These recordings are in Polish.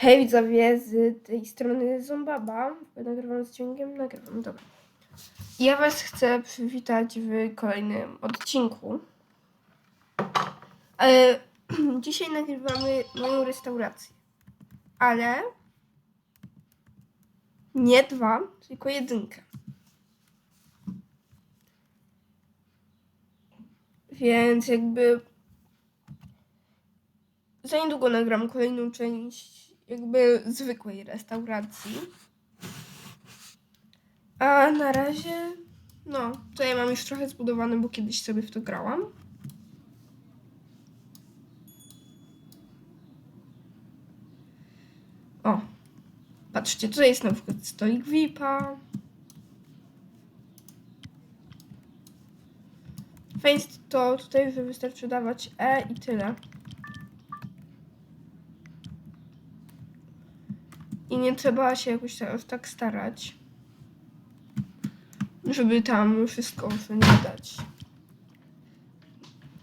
Hej widzowie, z tej strony Zombaba. Nagrywam z dźwiękiem, nagrywam, dobra. Ja was chcę przywitać w kolejnym odcinku. E, dzisiaj nagrywamy moją restaurację. Ale nie dwa, tylko jedynkę. Więc jakby za niedługo nagram kolejną część jakby zwykłej restauracji. A na razie, no, tutaj mam już trochę zbudowane, bo kiedyś sobie w to grałam. O, patrzcie, tutaj jest na przykład stolik VIP-a. Fajnie to tutaj, wystarczy dawać E i tyle. Nie trzeba się jakoś tak, starać, żeby tam wszystko nie dać.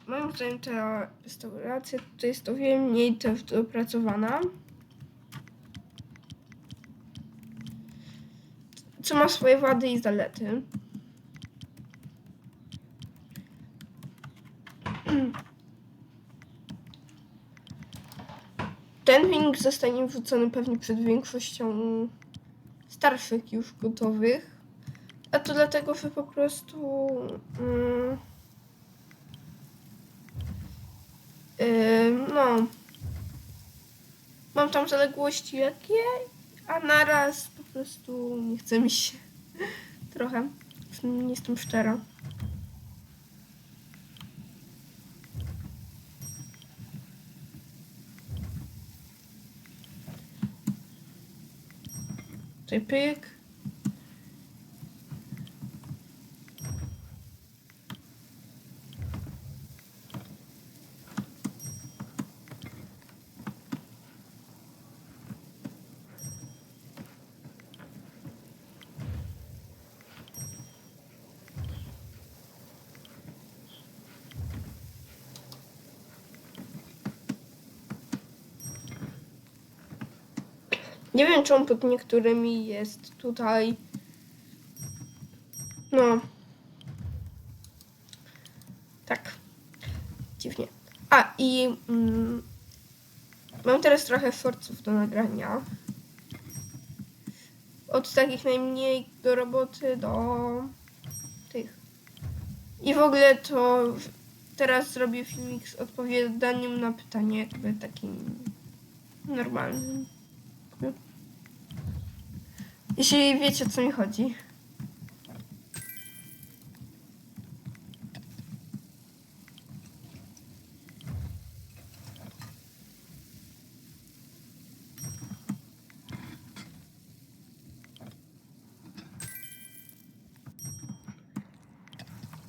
Moim zdaniem ta restauracja tutaj jest o wiele mniej dopracowana. Co ma swoje wady i zalety. Ten filmik zostanie wrzucony pewnie przed większością starszych już gotowych. A to dlatego, że po prostu. Yy, no. Mam tam zaległości jakie, a naraz po prostu nie chce mi się. Trochę. Nie jestem szczera. Tutaj Nie wiem, czemu pod niektórymi jest tutaj. No. Tak. Dziwnie. A i mm, mam teraz trochę shortców do nagrania. Od takich najmniej do roboty do tych. I w ogóle to teraz zrobię filmik z odpowiadaniem na pytanie, jakby takim normalnym. Jeśli wiecie o co mi chodzi.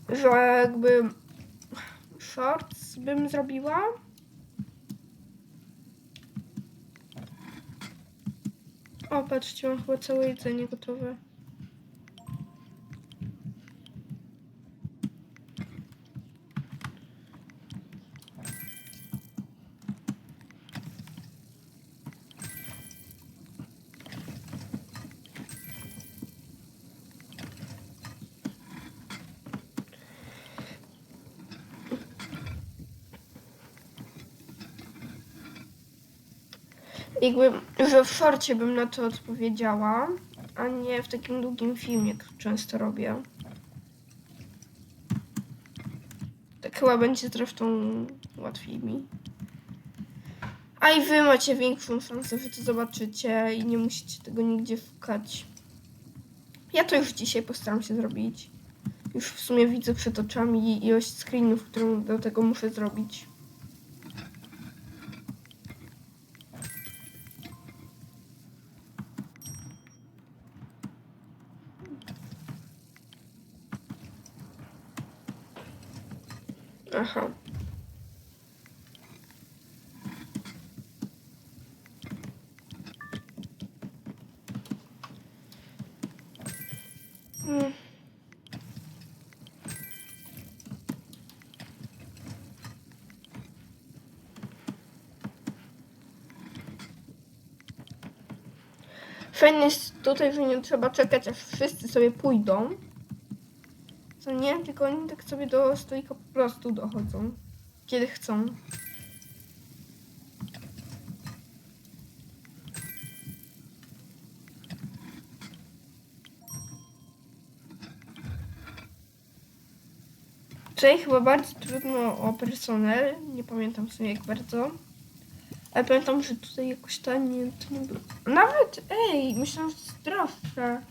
Że jakby shorts bym zrobiła. O, patrzcie, mam chyba całe jedzenie gotowe. Jakby, że w szorcie bym na to odpowiedziała, a nie w takim długim filmie, jak często robię. Tak chyba będzie zresztą łatwiej mi. A i wy macie większą szansę, że to zobaczycie i nie musicie tego nigdzie szukać. Ja to już dzisiaj postaram się zrobić. Już w sumie widzę przed oczami ilość screenów, którą do tego muszę zrobić. Fajne jest tutaj, że nie trzeba czekać, aż wszyscy sobie pójdą. Co nie? Tylko oni tak sobie do stolika po prostu dochodzą. Kiedy chcą. Tutaj chyba bardzo trudno o personel. Nie pamiętam sobie jak bardzo. Ale pamiętam, że tutaj jakoś to nie, to nie było. Nawet, ej, myślałam, że to jest.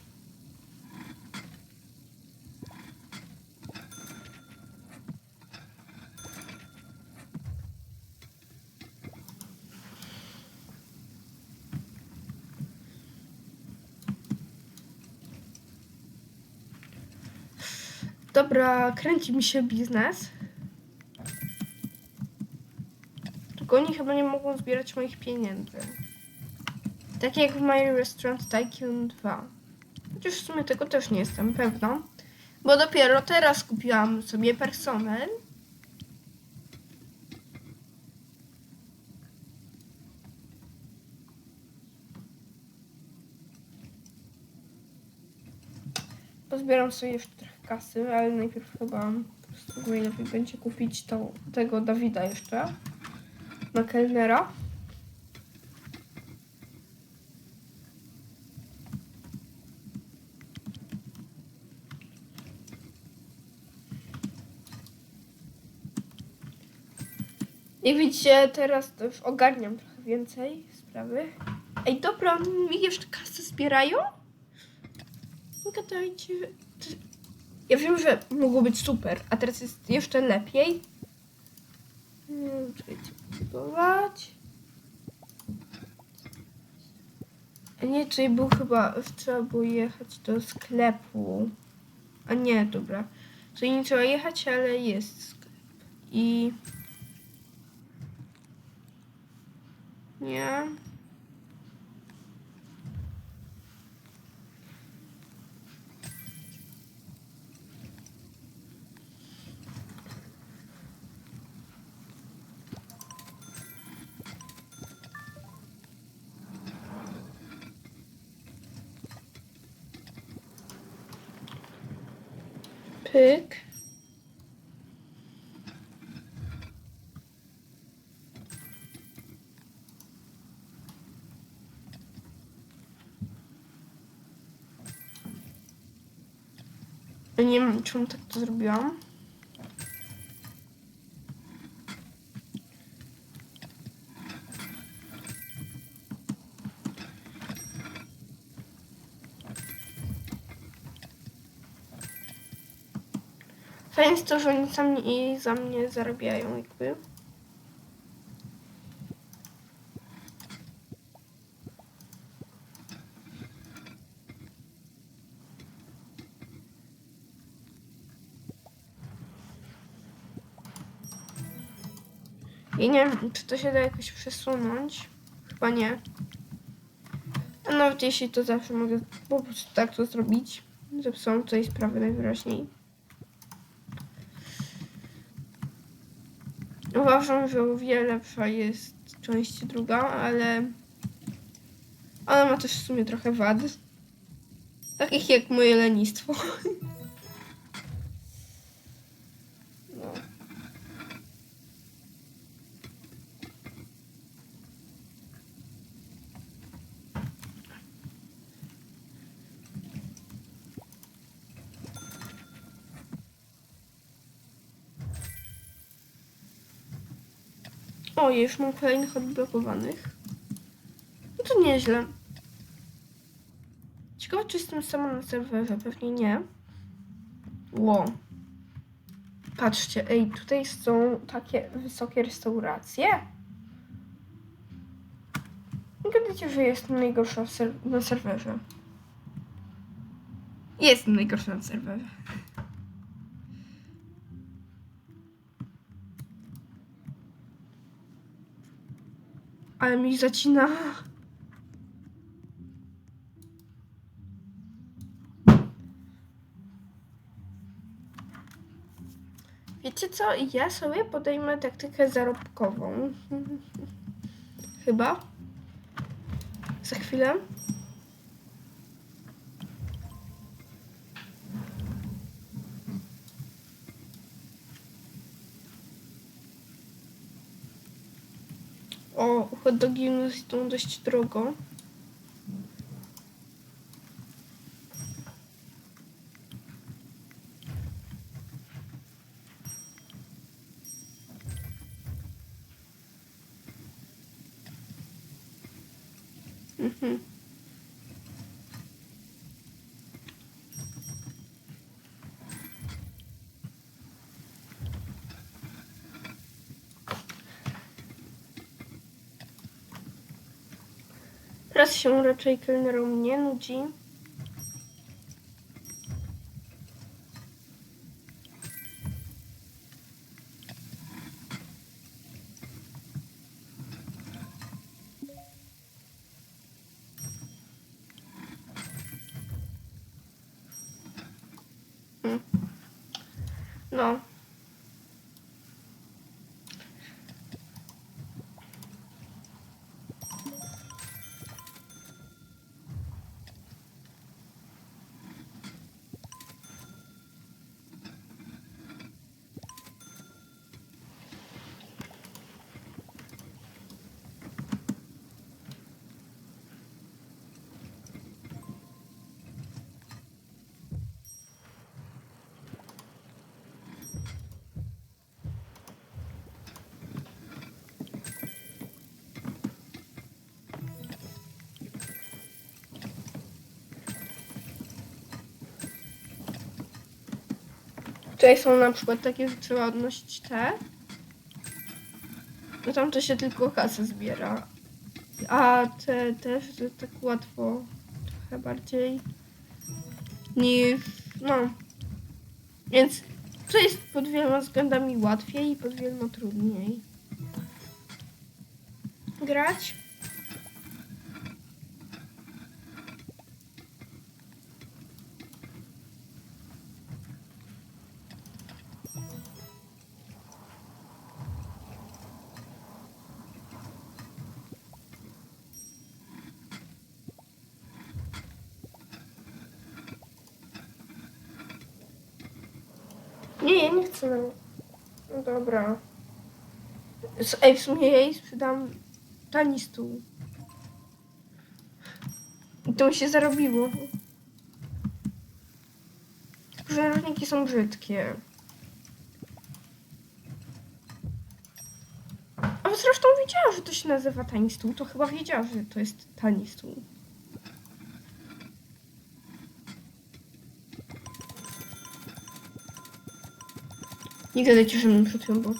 Dobra, kręci mi się biznes. Oni chyba nie mogą zbierać moich pieniędzy. Tak jak w My Restaurant Tycoon 2. Chociaż w sumie tego też nie jestem pewna. Bo dopiero teraz kupiłam sobie personel. Pozbieram sobie jeszcze trochę kasy, ale najpierw chyba po prostu najlepiej będzie kupić to, tego Dawida jeszcze na kelnera. Jak widzicie, teraz to już ogarniam trochę więcej sprawy. Ej, dobra, mi jeszcze kasy zbierają? Gadajcie. Ja wiem, że mogło być super, a teraz jest jeszcze lepiej. Wiem, czekajcie. A nie, tutaj był chyba, trzeba było jechać do sklepu. A nie, dobra. Tutaj nie trzeba jechać, ale jest sklep. I... Nie. Pyk. Nie wiem, czemu tak to zrobiłam. To, że oni sami i za mnie zarabiają jakby. I nie wiem, czy to się da jakoś przesunąć. Chyba nie. A nawet jeśli to zawsze mogę po prostu tak to zrobić. Zepsułam tutaj sprawę najwyraźniej. Uważam, że o wiele lepsza jest część druga, ale ona ma też w sumie trochę wad. Takich jak moje lenistwo. O, już mam kolejnych odblokowanych. No to nieźle. Ciekawe, czy jestem sama na serwerze. Pewnie nie. Ło. Patrzcie, ej, tutaj są takie wysokie restauracje. Gadacie, że jestem najgorsza ser- na serwerze. Jestem najgorsza na serwerze. Ale mi zacina. Wiecie co? Ja sobie podejmę taktykę zarobkową. Chyba. Za chwilę. O, hot dogi u nas idą dość drogo. Mhm. Teraz się raczej kelnerom nie nudzi. Mm. No. Tutaj są na przykład takie, że trzeba odnosić te. No tam to się tylko kasę zbiera. A te też tak łatwo trochę bardziej niż no. Więc to jest pod wieloma względami łatwiej i pod wieloma trudniej grać. Nie, ja nie chcę. No dobra. S- Ej, w sumie ja jej sprzedam tani stół. I to mi się zarobiło. Tylko, są brzydkie. A zresztą wiedziała, że to się nazywa tani stół. To chyba wiedziała, że to jest tani stół. Nie gadajcie, że mi przed chwilą było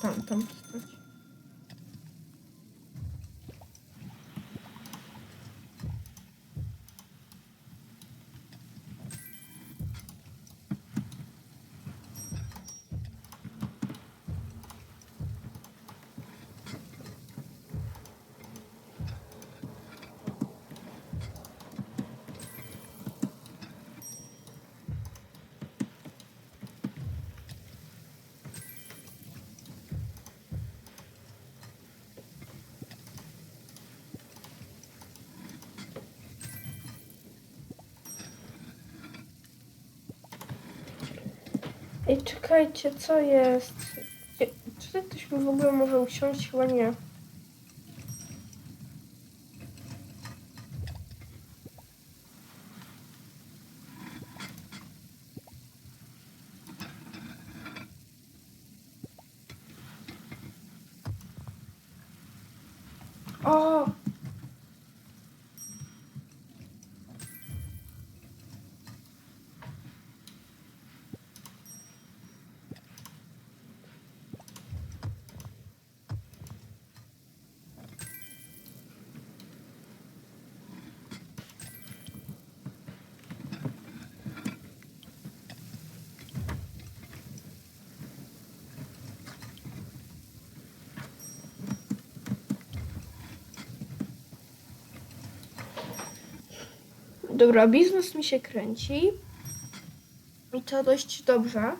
Ej, czekajcie, co jest? Czy ktoś mi w ogóle może usiąść? Chyba nie. Dobra, biznes mi się kręci. I to dość dobrze.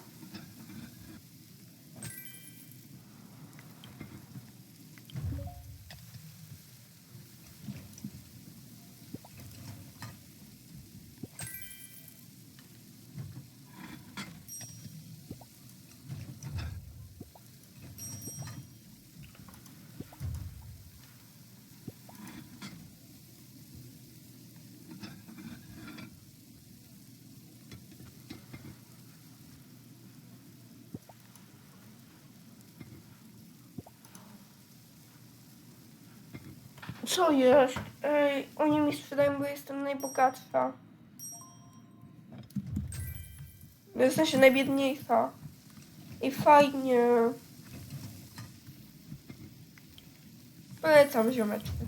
Co jest? Ej, oni mi sprzedają, bo jestem najbogatsza. W sensie najbiedniejsza. I fajnie. Polecam ziomeczku.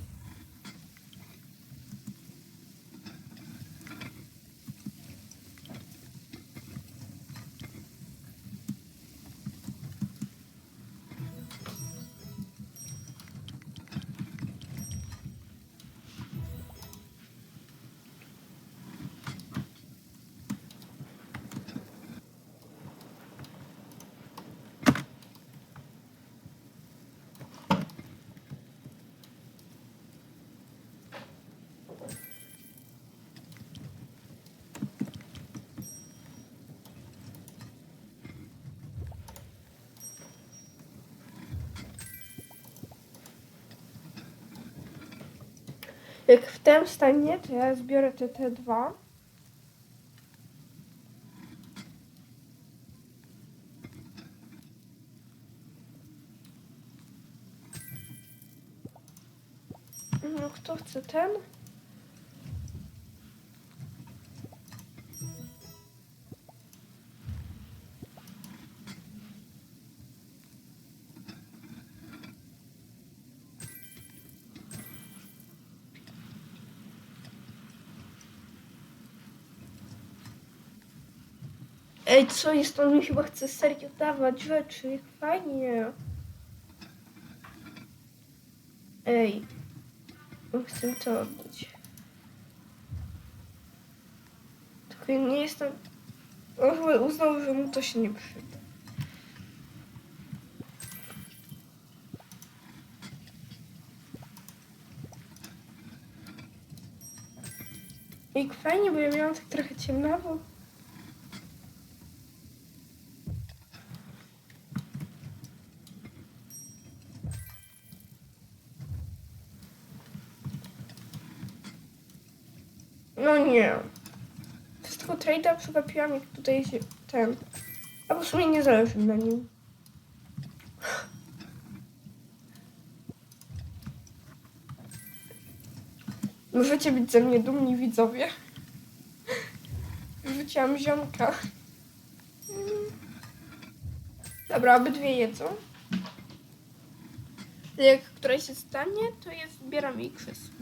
Jak w tym stanie, to ja zbiorę te, te dwa. No, kto chce ten? Ej, co jest? On mi chyba chce serio dawać rzeczy. Fajnie. Ej. On chce to oddać. Tylko nie jestem... On chyba uznał, że mu to się nie przyda. I fajnie, bo ja miałam tak trochę ciemnawo. No nie. Z tego trade'a przegapiłam, jak tutaj się ten. A w sumie nie zależy na nim. Możecie być ze mnie dumni widzowie. Wrzuciłam ziomka. Dobra, obydwie jedzą. Jak któraś się stanie, to ja zbieram jej krzesło.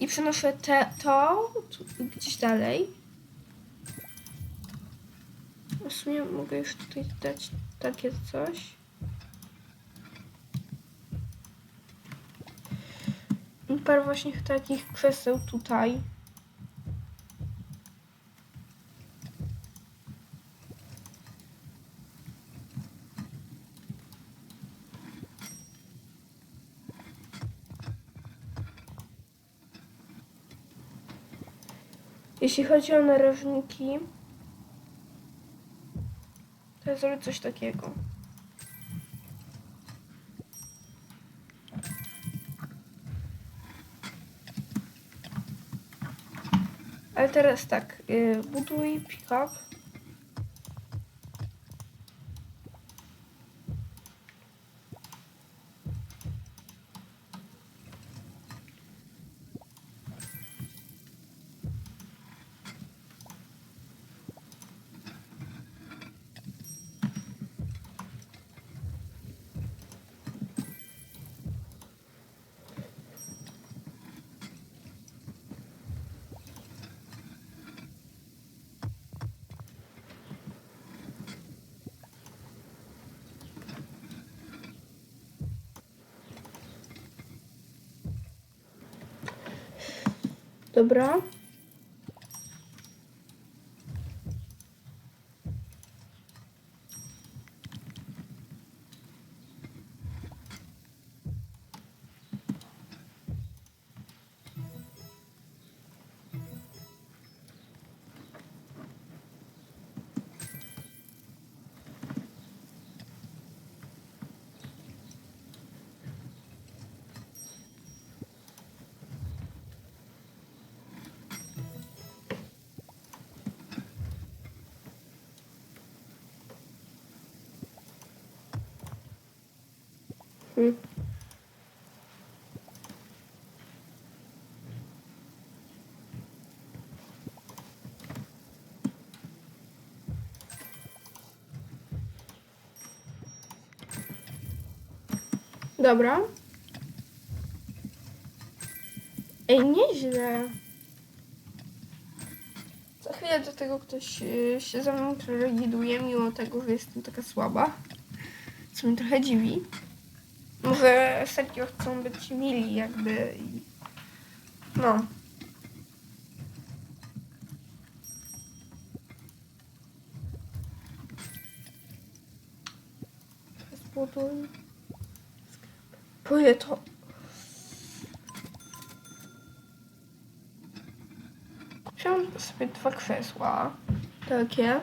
I przenoszę te, to gdzieś dalej. W sumie mogę już tutaj dać takie coś. I parę właśnie takich krzeseł tutaj. Jeśli chodzi o narożniki, ja zrobię coś takiego. Ale teraz tak, yy, buduj pick-up. Dobra. Mhm. Dobra. Ej, nieźle. Za chwilę do tego ktoś y, się ze mną trochę liduje, mimo tego, że jestem taka słaba. Co mnie trochę dziwi. Może serio chcą być mili jakby i... No. Zbuduj. Boję to. Wziąłem sobie dwa krzesła. Takie.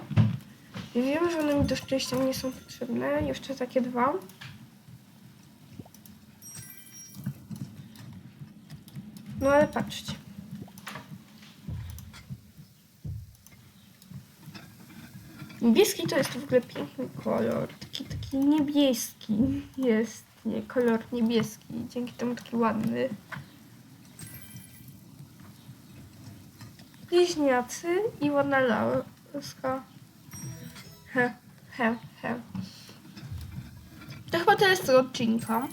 I wiem, że one mi do szczęścia nie są potrzebne. Jeszcze takie dwa. No ale patrzcie. Niebieski to jest w ogóle piękny kolor. Taki, taki niebieski jest. Nie, kolor niebieski. Dzięki temu taki ładny. Bliźniacy i ładna laska. He, he, he. To chyba tyle z tego odcinka.